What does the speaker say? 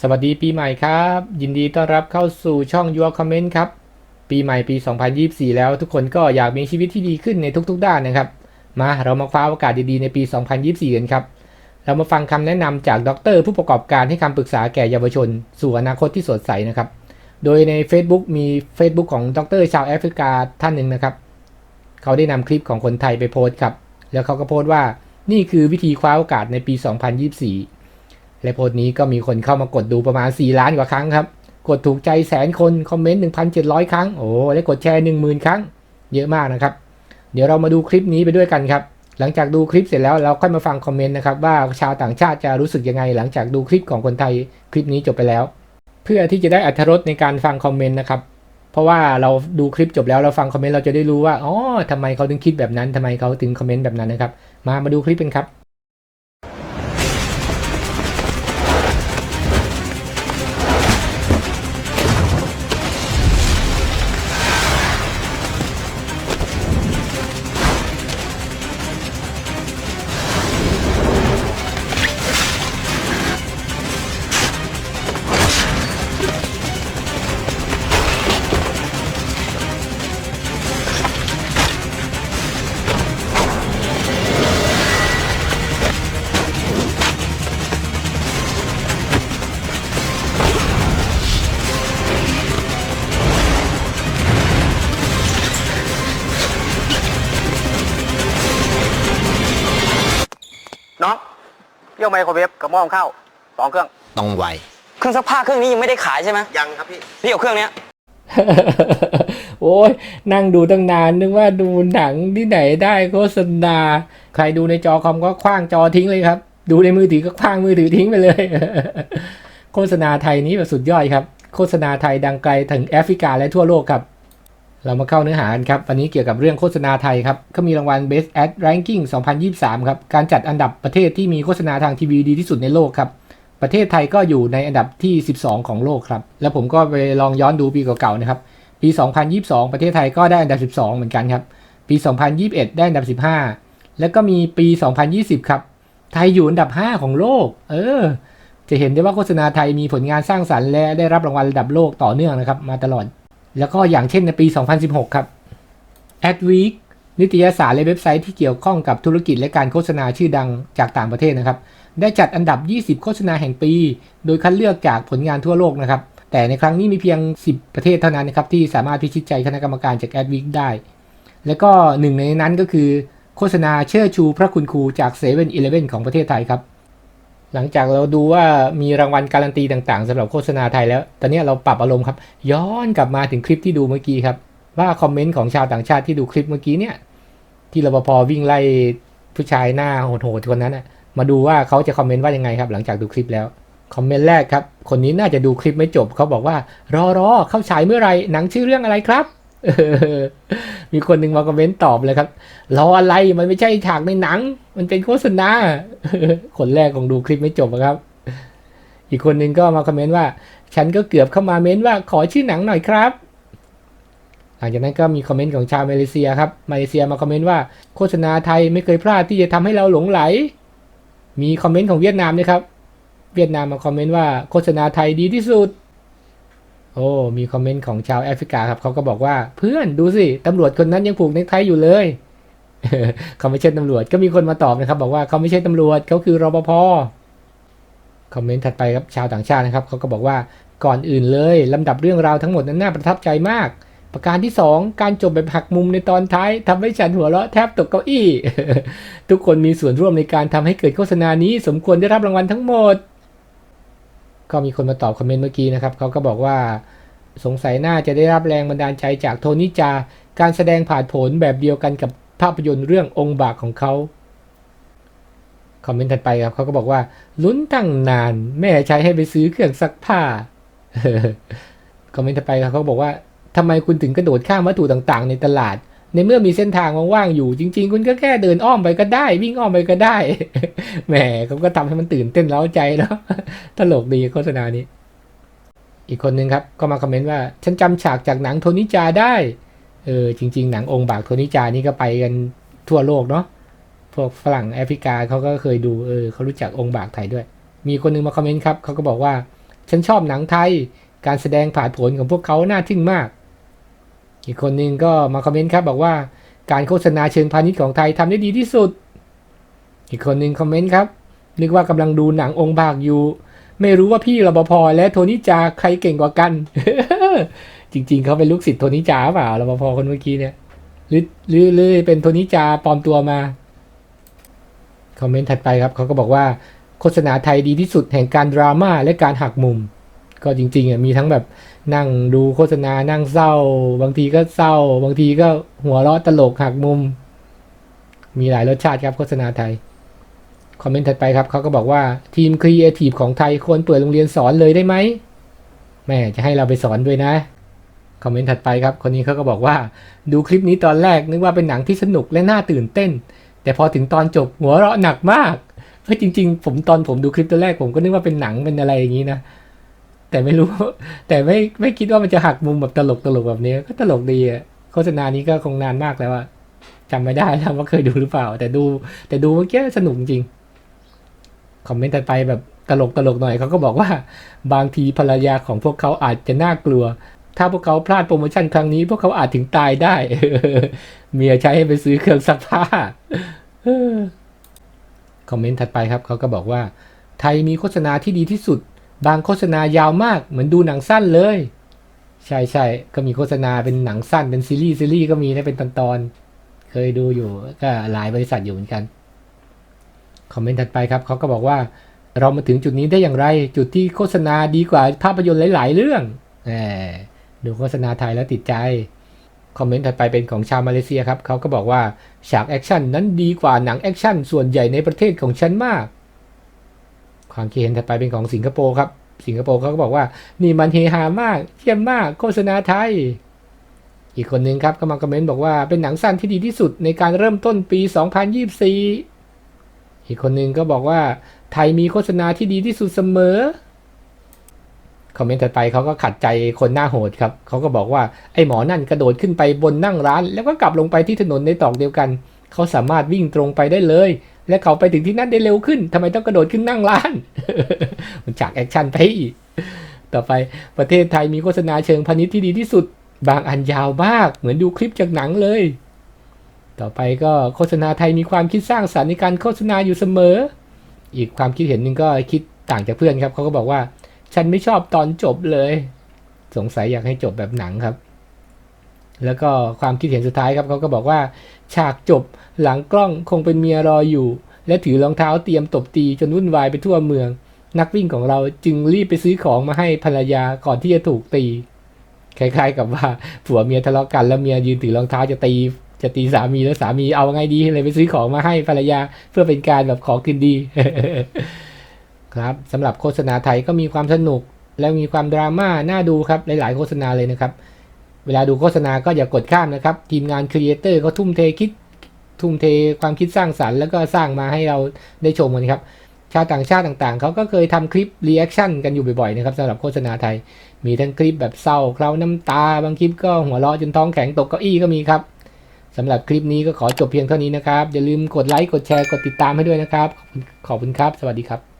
สวัสดีปีใหม่ครับ ยินดีต้อนรับเข้าสู่ช่อง Your Comment ครับ ปีใหม่ปี 2024 แล้วทุกคนก็อยากมีชีวิตที่ดีขึ้นในทุกๆ ด้านนะครับ มาเรามาคว้าโอกาสดีๆในปี 2024 กันครับ เรามาฟังคำแนะนำจากดร ผู้ประกอบการให้คำปรึกษาแก่เยาวชน สู่อนาคตที่สดใสนะครับ โดยใน Facebook มี Facebook ของดรชาวแอฟริกาท่านหนึ่งนะครับ เขาได้นำคลิปของคนไทยไปโพสต์ครับ แล้วเขาก็โพสต์ว่านี่คือวิธีคว้าโอกาสในปี 2024 และโพสต์นี้ก็มีคนเข้ามากดดูประมาณ 4 ล้านกว่าครั้งครับ กดถูกใจแสนคน คอมเมนต์ 1,700 ครั้ง โอ้ และกดแชร์ 10,000 ครั้ง เยอะมากนะครับ เดี๋ยวเรามาดูคลิปนี้ไปด้วยกันครับ หลังจากดูคลิปเสร็จแล้วเราค่อยมาฟังคอมเมนต์นะครับว่าชาวต่างชาติจะรู้สึกยังไง หลังจากดูคลิปของคนไทยคลิปนี้จบไปแล้ว เพื่อที่จะได้อรรถรสในการฟังคอมเมนต์นะครับ เพราะว่าเราดูคลิปจบแล้วเราฟังคอมเมนต์เราจะได้รู้ว่า อ๋อทำไมเขาถึงคิดแบบนั้นทำไมเขาถึงคอมเมนต์แบบนั้นนะครับ มา มาดูคลิปกันครับ เกี่ยวไมโครเวฟกับหม้อหุงข้าวสองเครื่อง ต้องไว เครื่องซักผ้าเครื่องนี้ยังไม่ได้ขายใช่ไหมยังครับพี่ พี่เอาเครื่องเนี้ย โอ้ยนั่งดูตั้งนานนึกว่าดูหนังที่ไหนได้โฆษณา ใครดูในจอคอมก็คว้างจอทิ้งเลยครับ ดูในมือถือก็คว้างมือถือทิ้งไปเลย โฆษณาไทยนี้แบบสุดยอดครับ โฆษณาไทยดังไกลถึงแอฟริกาและทั่วโลกครับ เรามาเข้าเนื้อหากันครับ วันนี้เกี่ยวกับเรื่องโฆษณาไทยครับเขามีรางวัล Best Ad Ranking 2023 ครับ การจัดอันดับประเทศที่มีโฆษณาทางทีวีดีที่สุดในโลกครับ ประเทศไทยก็อยู่ในอันดับที่ 12 ของโลกครับ แล้วผมก็ไปลองย้อนดูปีเก่าๆนะครับ ปี 2022 ประเทศไทยก็ได้อันดับ 12 เหมือนกันครับ ปี 2021 ได้อันดับ 15 แล้วก็มีปี 2020 ครับ ไทยอยู่อันดับ 5 ของโลก เออ จะเห็นได้ว่าโฆษณาไทยมีผลงานสร้างสรรค์และได้รับรางวัลระดับโลกต่อเนื่องนะครับ มาตลอด แล้วก็อย่างเช่นในปี 2016 ครับ Adweek นิตยสารและเว็บไซต์ที่เกี่ยวข้องกับธุรกิจและการโฆษณาชื่อดังจากต่างประเทศนะครับ ได้จัดอันดับ 20 โฆษณาแห่งปี โดยคัดเลือกจากผลงานทั่วโลกนะครับ แต่ในครั้งนี้มีเพียง 10 ประเทศเท่านั้นนะครับที่สามารถพิชิตใจคณะกรรมการจาก Adweek ได้ และก็หนึ่งในนั้นก็คือ โฆษณาเชิดชูพระคุณครูจาก7 e เ e ่ e อของประเทศไทยครับ หลังจากเราดูว่ามีรางวัลการันตีต่างๆสำหรับโฆษณาไทยแล้ว ตอนนี้เราปรับอารมณ์ครับ ย้อนกลับมาถึงคลิปที่ดูเมื่อกี้ครับ ว่าคอมเมนต์ของชาวต่างชาติที่ดูคลิปเมื่อกี้เนี่ยที่รปภวิ่งไล่ผู้ชายหน้าโหดๆคนนั้นนะมาดูว่าเขาจะคอมเมนต์ว่ายังไงครับ หลังจากดูคลิปแล้วคอมเมนต์แรกครับ คนนี้น่าจะดูคลิปไม่จบเขาบอกว่ารอรอเข้าฉายเมื่อไหร่หนังชื่อเรื่องอะไรครับ มีคนหนึ่งมาคอมเมนต์ตอบเลยครับรออะไรมันไม่ใช่ฉากในหนัง มันเป็นโฆษณาคนแรกคงดูคลิปไม่จบอะครับ อีกคนหนึ่งก็มาคอมเมนต์ว่า ฉันก็เกือบเข้ามาเม้นว่าขอชื่อหนังหน่อยครับ หลังจากนั้นก็มีคอมเมนต์ของชาวมาเลเซียครับมาเลเซียมาคอมเมนต์ว่าโฆษณาไทยไม่เคยพลาดที่จะทำให้เราหลงไหล มีคอมเมนต์ของเวียดนามด้วยครับ เวียดนามมาคอมเมนต์ว่าโฆษณาไทยดีที่สุด โอ้มีคอมเมนต์ของชาวแอฟริกาครับเขาก็บอกว่าเพื่อนดูสิตำรวจคนนั้นยังผูกเนคไทอยู่เลยเขาไม่ใช่ตำรวจก็มีคนมาตอบนะครับ บอกว่าเขาไม่ใช่ตำรวจเขาคือรปภคอมเมนต์ถัดไปครับชาวต่างชาตินะครับเขาก็บอกว่าก่อนอื่นเลยลำดับเรื่องราวทั้งหมดนั้นน่าประทับใจมาก ประการที่ 2 การจบแบบหักมุมในตอนท้ายทำให้ฉันหัวเราะแทบตกเก้าอี้ ทุกคนมีส่วนร่วมในการทำให้เกิดโฆษณานี้ สมควรได้รับรางวัลทั้งหมด ก็มีคนมาตอบคอมเมนต์เมื่อกี้นะครับเขาก็บอกว่าสงสัยน่าจะได้รับแรงบันดาลใจจากโทนิจา การแสดงผ่านผลแบบเดียวกันกับภาพยนตร์เรื่ององค์บากของเขาคอมเมนต์ถัดไปครับเขาก็บอกว่า ลุ้นตั้งนาน แม่ใช้ให้ไปซื้อเครื่องซักผ้าคอมเมนต์ถัดไปครับเขาบอกว่าทำไมคุณถึงกระโดดข้ามวัตถุต่างๆ ในตลาด ในเมื่อมีเส้นทางว่างๆอยู่ จริง ๆ คุณก็แค่เดินอ้อมไปก็ได้ วิ่งอ้อมไปก็ได้แหมเขาก็ทำให้มันตื่นเต้นเร้าใจเนาะตลกดีโฆษณานี้ อีกคนนึงครับก็มาคอมเมนต์ว่า ฉันจำฉากจากหนังโทนิจาได้เออจริง ๆ หนังองค์บากโทนิจานี่ก็ไปกันทั่วโลกเนาะพวกฝรั่งแอฟริกาเขาก็เคยดูเออเขารู้จักองค์บากไทยด้วย มีคนนึงมาคอมเมนต์ครับเขาก็บอกว่า ฉันชอบหนังไทย การแสดงผ่านผลของพวกเขาน่าทึ่งมาก อีกคนหนึ่งก็มาคอมเมนต์ครับบอกว่าการโฆษณาเชิงพาณิชย์ของไทยทำได้ดีที่สุด อีกคนหนึ่งคอมเมนต์ครับ นึกว่ากำลังดูหนังองค์บากอยู่ ไม่รู้ว่าพี่รปภและโทนิจาใครเก่งกว่ากัน จริง ๆ เขาเป็นลูกศิษย์โทนิจาเปล่ารปภคนเมื่อกี้เนี่ยหรือหรือหรือเป็นโทนิจาปลอมตัวมาคอมเมนต์ถัดไปครับเขาก็บอกว่าโฆษณาไทยดีที่สุดแห่งการดราม่าและการหักมุม ก็จริงๆอะมีทั้งแบบนั่งดูโฆษณานั่งเศร้า บางทีก็เศร้า บางทีก็หัวเราะตลกหักมุม มีหลายรสชาติครับโฆษณาไทย คอมเมนต์ถัดไปครับเขาก็บอกว่าทีมครีเอทีฟของไทยควรเปิดโรงเรียนสอนเลยได้ไหมแม่จะให้เราไปสอนด้วยนะคอมเมนต์ถัดไปครับ คนนี้เขาก็บอกว่า ดูคลิปนี้ตอนแรกนึกว่าเป็นหนังที่สนุกและน่าตื่นเต้น แต่พอถึงตอนจบหัวเราะหนักมากเฮ้ยจริง ๆ ผมตอนผมดูคลิปตอนแรกผมก็นึกว่าเป็นหนังเป็นอะไรอย่างนี้นะ แต่ไม่รู้ แต่ไม่ไม่คิดว่ามันจะหักมุมแบบตลกตลกแบบนี้ ก็ตลกดีอะโฆษณานี้ก็คงนานมากแล้วอะจำไม่ได้แล้วว่าเคยดูหรือเปล่า แต่ดู แต่ดูเมื่อกี้สนุกจริงคอมเมนต์ถัดไปแบบตลกตลกหน่อยเขาก็บอกว่า บางทีภรรยาของพวกเขาอาจจะน่ากลัว ถ้าพวกเขาพลาดโปรโมชั่นครั้งนี้ พวกเขาอาจถึงตายได้เมียใช้ให้ไปซื้อเครื่องซักผ้าคอมเมนต์ถัดไปครับเขาก็บอกว่า ไทยมีโฆษณาที่ดีที่สุด บางโฆษณายาวมากเหมือนดูหนังสั้นเลย ใช่ใช่ก็มีโฆษณาเป็นหนังสั้นเป็นซีรีส์ซีรีส์ก็มีนะเป็นตอนตอนเคยดูอยู่ก็หลายบริษัทอยู่เหมือนกันคอมเมนต์ถัดไปครับเขาก็บอกว่าเรามาถึงจุดนี้ได้อย่างไร จุดที่โฆษณาดีกว่าภาพยนตร์หลาย ๆ เรื่องแหมดูโฆษณาไทยแล้วติดใจคอมเมนต์ถัดไปเป็นของชาวมาเลเซียครับเขาก็บอกว่าฉากแอคชั่นนั้นดีกว่าหนังแอคชั่นส่วนใหญ่ในประเทศของฉันมาก ความคิดเห็นถัดไปเป็นของสิงคโปร์ครับ สิงคโปร์เขาก็บอกว่า นี่มันเฮฮามากเยี่ยมมากโฆษณาไทย อีกคนหนึ่งครับก็มาคอมเมนต์บอกว่าเป็นหนังสั้นที่ดีที่สุดในการเริ่มต้นปี 2024 อีกคนหนึ่งก็บอกว่าไทยมีโฆษณาที่ดีที่สุดเสมอคอมเมนต์ถัดไปเขาก็ขัดใจคนหน้าโหดครับเขาก็บอกว่าไอ้หมอนั่นกระโดดขึ้นไปบนนั่งร้าน แล้วก็กลับลงไปที่ถนนในตอกเดียวกัน เขาสามารถวิ่งตรงไปได้เลย และเขาไปถึงที่นั่นได้เร็วขึ้นทำไมต้องกระโดดขึ้นนั่งร้าน มันจากแอคชั่นไปอีกต่อไปประเทศไทยมีโฆษณาเชิงพาณิชย์ที่ดีที่สุด บางอันยาวมาก เหมือนดูคลิปจากหนังเลย ต่อไปก็โฆษณาไทยมีความคิดสร้างสรรค์ในการโฆษณาอยู่เสมอ อีกความคิดเห็นหนึ่งก็คิดต่างจากเพื่อนครับเขาก็บอกว่า ฉันไม่ชอบตอนจบเลย สงสัยอยากให้จบแบบหนังครับ แล้วก็ความคิดเห็นสุดท้ายครับเขาก็บอกว่า ฉากจบหลังกล้องคงเป็นเมียรออยู่ และถือรองเท้าเตรียมตบตีจนวุ่นวายไปทั่วเมือง นักวิ่งของเราจึงรีบไปซื้อของมาให้ภรรยาก่อนที่จะถูกตีคล้ายๆกับว่าผัวเมียทะเลาะกันแล้วเมียยืนถือรองเท้าจะตีจะตีสามีแล้วสามีเอาไงดีเลยไปซื้อของมาให้ภรรยาเพื่อเป็นการแบบขอคืนดี ครับสำหรับโฆษณาไทยก็มีความสนุกและมีความดราม่าน่าดูครับหลายๆโฆษณาเลยนะครับ เวลาดูโฆษณาก็อย่ากกดข้ามนะครับ ทีมงานครีเอเตอร์เขาทุ่มเทคิดทุ่มเทความคิดสร้างสรรค์แล้วก็สร้างมาให้เราได้ชมกันครับ ชาวต่างชาติต่างๆ เขาก็เคยทำคลิปรีแอคชั่นกันอยู่บ่อยๆนะครับสำหรับโฆษณาไทย มีทั้งคลิปแบบเศร้าเคล้าน้ำตา บางคลิปก็หัวเราะจนท้องแข็งตกเก้าอี้ก็มีครับสำหรับคลิปนี้ก็ขอจบเพียงเท่านี้นะครับ อย่าลืมกดไลค์ กดแชร์ กดติดตามให้ด้วยนะครับ ขอบคุณครับ สวัสดีครับ